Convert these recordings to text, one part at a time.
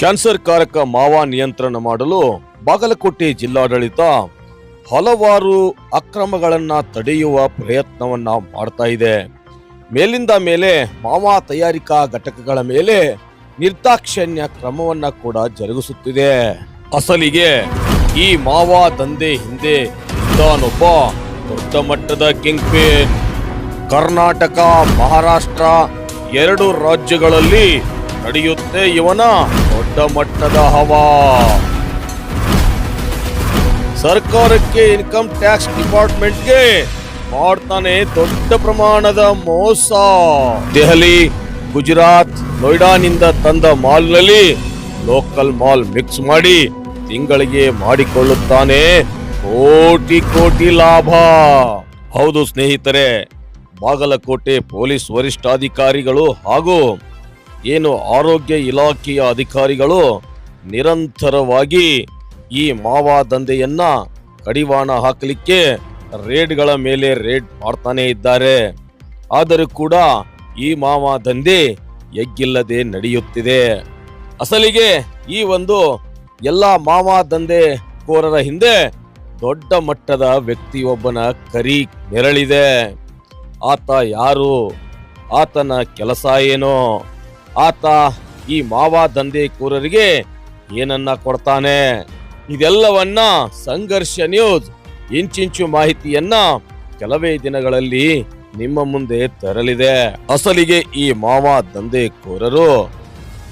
Cancer ಕಾರಕ ಮಾವ ನಿಯಂತ್ರಣ ಮಾಡಲು ಬಾಗಲಕೋಟೆ ಜಿಲ್ಲಾಡಳಿತ ಹಲವಾರು ಅಕ್ರಮಗಳನ್ನ ತಡೆಯುವ ಪ್ರಯತ್ನವನ್ನ ಮಾಡ್ತಾ ಇದೆ. ಮೇಲಿಂದ ಮೇಲೆ ಮಾವ ತಯಾರಿಕಾ ಘಟಕಗಳ ಮೇಲೆ ನಿರ್ದಾಕ್ಷಣ್ಯ ಕ್ರಮವನ್ನ ಕೂಡ ಜರುಗಿಸುತ್ತಿದೆ. ಅಸಲಿಗೆ ಈ ಮಾವ ದಂಧೆ ಹಿಂದೆ ಇದ್ದಾನೊಬ್ಬ ದೊಡ್ಡ ಮಟ್ಟದ ಕಿಂಗ್ ಕರ್ನಾಟಕ, ಮಹಾರಾಷ್ಟ್ರ ಎರಡು ರಾಜ್ಯಗಳಲ್ಲಿ ನಡೆಯುತ್ತೆ ಇವನ ದೊಡ್ಡ ಮಟ್ಟದ ಹವಾ. ಸರ್ಕಾರಕ್ಕೆ ಇನ್ಕಮ್ ಟ್ಯಾಕ್ಸ್ ಡಿಪಾರ್ಟ್ಮೆಂಟ್ಗೆ ಮಾಡ್ತಾನೆ ದೊಡ್ಡ ಪ್ರಮಾಣದ ಮೋಸ. ದೆಹಲಿ, ಗುಜರಾತ್, ನೋಯ್ಡಾನಿಂದ ತಂದ ಮಾಲ್ನಲ್ಲಿ ಲೋಕಲ್ ಮಾಲ್ ಮಿಕ್ಸ್ ಮಾಡಿ ತಿಂಗಳಿಗೆ ಮಾಡಿಕೊಳ್ಳುತ್ತಾನೆ. ಕೋಟಿ ಕೋಟಿ ಲಾಭ. ಹೌದು ಸ್ನೇಹಿತರೆ, ಬಾಗಲಕೋಟೆ ಪೊಲೀಸ್ ವರಿಷ್ಠಾಧಿಕಾರಿಗಳು ಹಾಗೂ ಏನು ಆರೋಗ್ಯ ಇಲಾಖೆಯ ಅಧಿಕಾರಿಗಳು ನಿರಂತರವಾಗಿ ಈ ಮಾವ ದಂಧೆಯನ್ನು ಕಡಿವಾಣ ಹಾಕಲಿಕ್ಕೆ ರೇಡ್ಗಳ ಮೇಲೆ ರೇಡ್ ಮಾಡ್ತಾನೆ ಇದ್ದಾರೆ. ಆದರೂ ಕೂಡ ಈ ಮಾವ ದಂಧೆ ಎಗ್ಗಿಲ್ಲದೆ ನಡೆಯುತ್ತಿದೆ. ಅಸಲಿಗೆ ಈ ಒಂದು ಎಲ್ಲ ಮಾವ ದಂಧೆ ಕೋರರ ಹಿಂದೆ ದೊಡ್ಡ ಮಟ್ಟದ ವ್ಯಕ್ತಿಯೊಬ್ಬನ ಕರಿ ನೆರಳಿದೆ. ಆತ ಯಾರು? ಆತನ ಕೆಲಸ ಏನು? ಆತ ಈ ಮಾವ ದಂಧೆಕೋರರಿಗೆ ಏನನ್ನ ಕೊಡ್ತಾನೆ? ಇದೆಲ್ಲವನ್ನ ಸಂಘರ್ಷ ನ್ಯೂಸ್ ಇಂಚಿಂಚು ಮಾಹಿತಿಯನ್ನ ಕೆಲವೇ ದಿನಗಳಲ್ಲಿ ನಿಮ್ಮ ಮುಂದೆ ತರಲಿದೆ. ಅಸಲಿಗೆ ಈ ಮಾವ ದಂಧೆಕೋರರು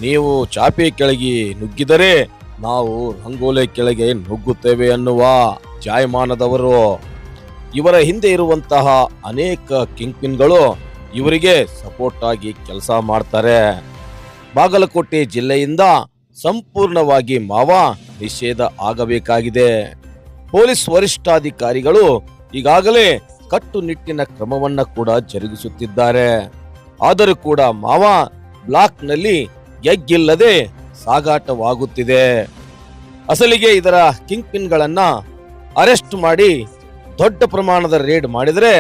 ನೀವು ಚಾಪೆ ಕೆಳಗೆ ನುಗ್ಗಿದರೆ ನಾವು ರಂಗೋಲೆ ಕೆಳಗೆ ನುಗ್ಗುತ್ತೇವೆ ಅನ್ನುವ ಜಾಯಮಾನದವರು. ಇವರ ಹಿಂದೆ ಇರುವಂತಹ ಅನೇಕ ಕಿಂಗ್ ಪಿನ್ಗಳು ಇವರಿಗೆ ಸಪೋರ್ಟ್ ಆಗಿ ಕೆಲಸ ಮಾಡ್ತಾರೆ. ಬಾಗಲಕೋಟೆ ಜಿಲ್ಲೆಯಿಂದ ಸಂಪೂರ್ಣವಾಗಿ ಮಾವ ನಿಷೇಧ ಆಗಬೇಕಾಗಿದೆ. ಪೊಲೀಸ್ ವರಿಷ್ಠಾಧಿಕಾರಿಗಳು ಈಗಾಗಲೇ ಕಟ್ಟುನಿಟ್ಟಿನ ಕ್ರಮವನ್ನ ಕೂಡ ಜರುಗಿಸುತ್ತಿದ್ದಾರೆ. ಆದರೂ ಕೂಡ ಮಾವ ಬ್ಲಾಕ್ನಲ್ಲಿ ಎಗ್ಗಿಲ್ಲದೆ ಸಾಗಾಟವಾಗುತ್ತಿದೆ. ಅಸಲಿಗೆ ಇದರ ಕಿಂಗ್ ಪಿನ್ಗಳನ್ನ ಅರೆಸ್ಟ್ ಮಾಡಿ ದೊಡ್ಡ ಪ್ರಮಾಣದ ರೇಡ್ ಮಾಡಿದರೆ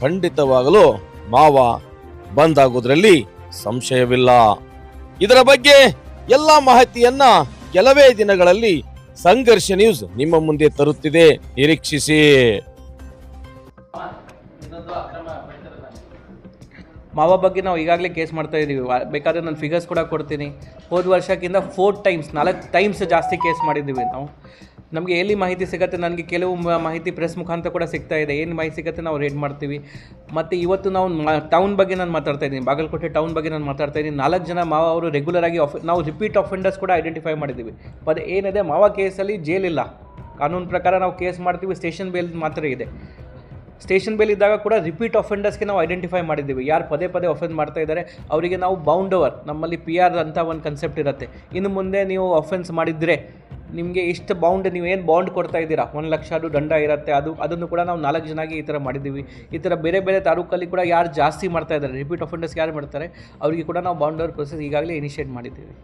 ಖಂಡಿತವಾಗಲು ಮಾವ ಬಂದ್ ಆಗೋದ್ರಲ್ಲಿ ಸಂಶಯವಿಲ್ಲ. ಇದರ ಬಗ್ಗೆ ಎಲ್ಲ ಮಾಹಿತಿಯನ್ನ ಕೆಲವೇ ದಿನಗಳಲ್ಲಿ ಸಂಘರ್ಷ ನ್ಯೂಸ್ ನಿಮ್ಮ ಮುಂದೆ ತರುತ್ತಿದೆ. ನಿರೀಕ್ಷಿಸಿ. ಮಾವ ಬಗ್ಗೆ ನಾವು ಈಗಾಗಲೇ ಕೇಸ್ ಮಾಡ್ತಾ ಇದ್ದೀವಿ ಬೇಕಾದ್ರೆ ನಾನು ಫಿಗರ್ಸ್ ಕೂಡ ಕೊಡ್ತೀನಿ. ಹೋದ ವರ್ಷಕ್ಕಿಂತ ಫೋರ್ ಟೈಮ್ಸ್ ನಾಲ್ಕು ಟೈಮ್ಸ್ ಜಾಸ್ತಿ ಕೇಸ್ ಮಾಡಿದ್ದೀವಿ ನಾವು. ನಮಗೆ ಎಲ್ಲಿ ಮಾಹಿತಿ ಸಿಗುತ್ತೆ, ನನಗೆ ಕೆಲವು ಮಾಹಿತಿ ಪ್ರೆಸ್ ಮುಖಾಂತರ ಕೂಡ ಸಿಗ್ತಾ ಇದೆ. ಏನು ಮಾಹಿತಿ ಸಿಗುತ್ತೆ ನಾವು ರೇಡ್ ಮಾಡ್ತೀವಿ. ಮತ್ತು ಇವತ್ತು ನಾವು ಟೌನ್ ಬಗ್ಗೆ ನಾನು ಮಾತಾಡ್ತಾ ಇದ್ದೀನಿ. ಬಾಗಲಕೋಟೆ ಟೌನ್ ಬಗ್ಗೆ ನಾನು ಮಾತಾಡ್ತಾ ಇದ್ದೀನಿ. ನಾಲ್ಕು ಜನ ಮಾವ ಅವರು ರೆಗ್ಯುಲರ್ ಆಗಿ ಆಫ್ ನಾವು ರಿಪೀಟ್ ಅಫೆಂಡರ್ಸ್ ಕೂಡ ಐಡೆಂಟಿಫೈ ಮಾಡಿದ್ದೀವಿ. ಬಟ್ ಏನಿದೆ, ಮಾವ ಕೇಸಲ್ಲಿ ಜೈಲಿಲ್ಲ ಕಾನೂನು ಪ್ರಕಾರ ನಾವು ಕೇಸ್ ಮಾಡ್ತೀವಿ ಸ್ಟೇಷನ್ ಬೇಲ್ ಮಾತ್ರ ಇದೆ. ಸ್ಟೇಷನ್ ಬೇಲ್ ಇದ್ದಾಗ ಕೂಡ ರಿಪೀಟ್ ಅಫೆಂಡರ್ಸ್ಗೆ ನಾವು ಐಡೆಂಟಿಫೈ ಮಾಡಿದ್ದೀವಿ. ಯಾರು ಪದೇ ಪದೇ ಅಫೆಂಡ್ ಮಾಡ್ತಾ ಇದ್ದಾರೆ, ಅವರಿಗೆ ನಾವು ಬೌಂಡ್ ಓವರ್ ನಮ್ಮಲ್ಲಿ ಪಿ ಆರ್ ಅಂತ ಒಂದು ಕನ್ಸೆಪ್ಟ್ ಇರುತ್ತೆ. ಇನ್ನು ಮುಂದೆ ನೀವು ಅಫೆನ್ಸ್ ಮಾಡಿದರೆ ನಿಮಗೆ ಇಷ್ಟು ಬೌಂಡ್ ನೀವು ಏನು ಬಾಂಡ್ ಕೊಡ್ತಾ ಇದ್ದೀರಾ? ಒಂದು ಲಕ್ಷ ಅದು ದಂಡ ಇರುತ್ತೆ, ಅದು, ಅದನ್ನು ಕೂಡ ನಾವು ನಾಲ್ಕು ಜನಾಗಿ ಈ ಥರ ಮಾಡಿದ್ದೀವಿ. ಈ ಥರ ಬೇರೆ ಬೇರೆ ತಾಲೂಕಲ್ಲಿ ಕೂಡ ಯಾರು ಜಾಸ್ತಿ ಮಾಡ್ತಾ ಇದ್ದಾರೆ ರಿಪೀಟ್ ಅಫೆಂಡರ್ಸ್ ಯಾರು ಮಾಡ್ತಾರೆ, ಅವರಿಗೆ ಕೂಡ ನಾವು ಬೌಂಡ್ ಓವರ್ ಪ್ರೊಸೆಸ್ ಈಗಾಗಲೇ ಇನಿಷಿಯೇಟ್ ಮಾಡಿದ್ದೀವಿ.